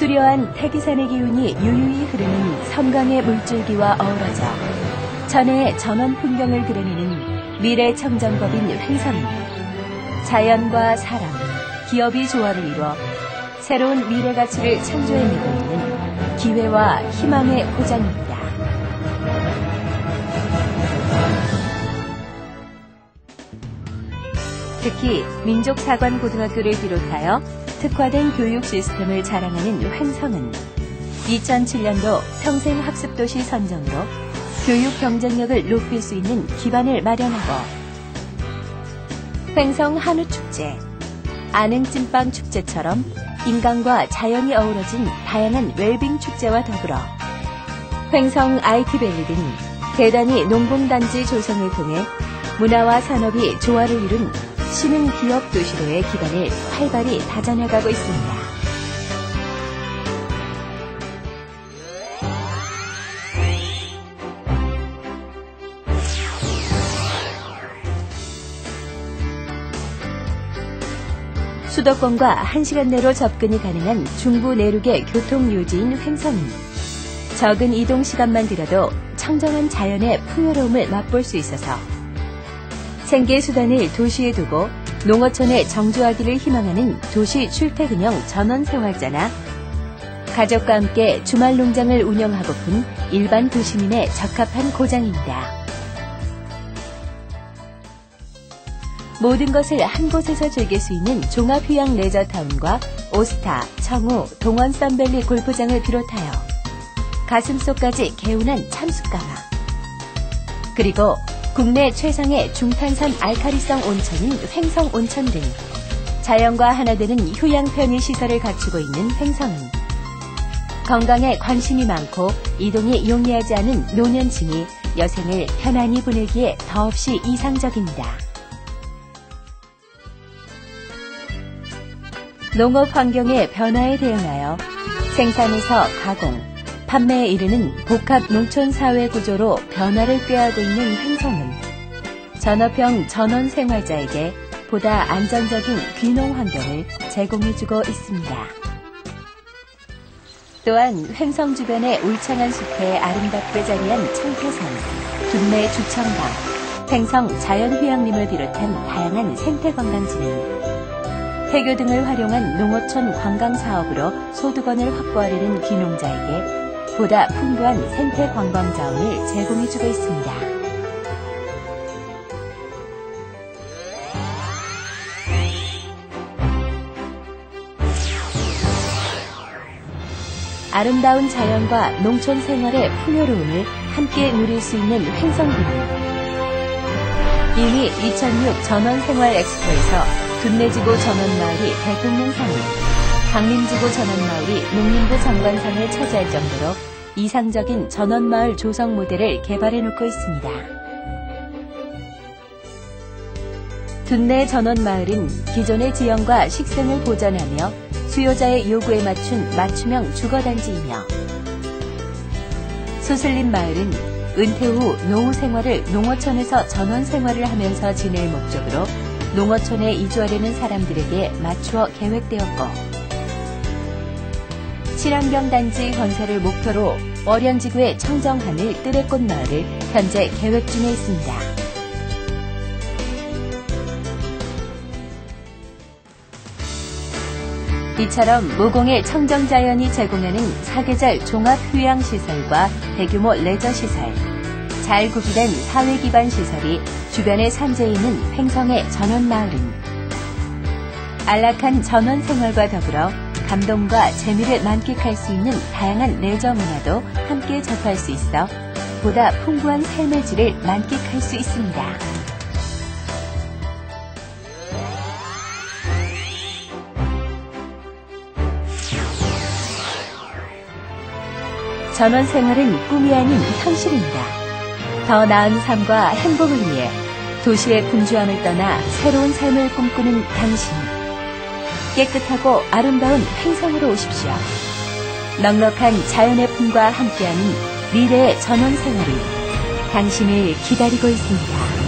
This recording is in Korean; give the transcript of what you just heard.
수려한 태기산의 기운이 유유히 흐르는 섬강의 물줄기와 어우러져 전해의 전원 풍경을 그려내는 미래 청정법인 횡성은 자연과 사람, 기업이 조화를 이루어 새로운 미래 가치를 창조해내고 있는 기회와 희망의 고장입니다. 특히 민족사관고등학교를 비롯하여 특화된 교육 시스템을 자랑하는 횡성은 2007년도 평생학습도시 선정으로 교육 경쟁력을 높일 수 있는 기반을 마련하고 횡성 한우축제, 안흥찐빵 축제처럼 인간과 자연이 어우러진 다양한 웰빙 축제와 더불어 횡성 IT밸리 등 대단히 농공단지 조성을 통해 문화와 산업이 조화를 이룬 신흥 기업 도시로의 기반을 활발히 다져나가고 있습니다. 수도권과 1시간 내로 접근이 가능한 중부 내륙의 교통 요지인 횡성은 적은 이동 시간만 들여도 청정한 자연의 풍요로움을 맛볼 수 있어서 생계 수단을 도시에 두고 농어촌에 정주하기를 희망하는 도시 출퇴근형 전원 생활자나 가족과 함께 주말 농장을 운영하고픈 일반 도시민에 적합한 고장입니다. 모든 것을 한 곳에서 즐길 수 있는 종합휴양 레저타운과 오스타, 청우, 동원 썬밸리 골프장을 비롯하여 가슴속까지 개운한 참숯가마 그리고 국내 최상의 중탄산 알카리성 온천인 횡성 온천 등 자연과 하나 되는 휴양 편의 시설을 갖추고 있는 횡성은 건강에 관심이 많고 이동이 용이하지 않은 노년층이 여생을 편안히 보내기에 더없이 이상적입니다. 농업 환경의 변화에 대응하여 생산에서 가공, 판매에 이르는 복합 농촌 사회 구조로 변화를 꾀하고 있는 횡성은 전업형 전원 생활자에게 보다 안정적인 귀농 환경을 제공해주고 있습니다. 또한 횡성 주변의 울창한 숲에 아름답게 자리한 청태산, 둔내 주청강, 횡성 자연휴양림을 비롯한 다양한 생태관광지는 해교 등을 활용한 농어촌 관광 사업으로 소득원을 확보하려는 귀농자에게 보다 풍부한 생태 관광 자원을 제공해주고 있습니다. 아름다운 자연과 농촌 생활의 풍요로움을 함께 누릴 수 있는 횡성군은 이미 2006 전원생활 엑스포에서 둔내지구 전원마을이 대통령상을, 강림지구 전원마을이 농림부 장관상을 차지할 정도로 이상적인 전원마을 조성 모델을 개발해 놓고 있습니다. 둔내 전원마을은 기존의 지형과 식생을 보존하며 수요자의 요구에 맞춘 맞춤형 주거단지이며 수슬림 마을은 은퇴 후 노후 생활을 농어촌에서 전원 생활을 하면서 지낼 목적으로 농어촌에 이주하려는 사람들에게 맞추어 계획되었고 친환경 단지 건설을 목표로 월현지구의 청정하늘 뜨레꽃 마을을 현재 계획 중에 있습니다. 이처럼 무공의 청정자연이 제공하는 사계절 종합휴양시설과 대규모 레저시설, 잘 구비된 사회 기반 시설이 주변에 산재해 있는 횡성의 전원마을은 안락한 전원 생활과 더불어 감동과 재미를 만끽할 수 있는 다양한 레저 문화도 함께 접할 수 있어 보다 풍부한 삶의 질을 만끽할 수 있습니다. 전원 생활은 꿈이 아닌 현실입니다. 더 나은 삶과 행복을 위해 도시의 분주함을 떠나 새로운 삶을 꿈꾸는 당신. 깨끗하고 아름다운 횡성으로 오십시오. 넉넉한 자연의 품과 함께하는 미래의 전원 생활이 당신을 기다리고 있습니다.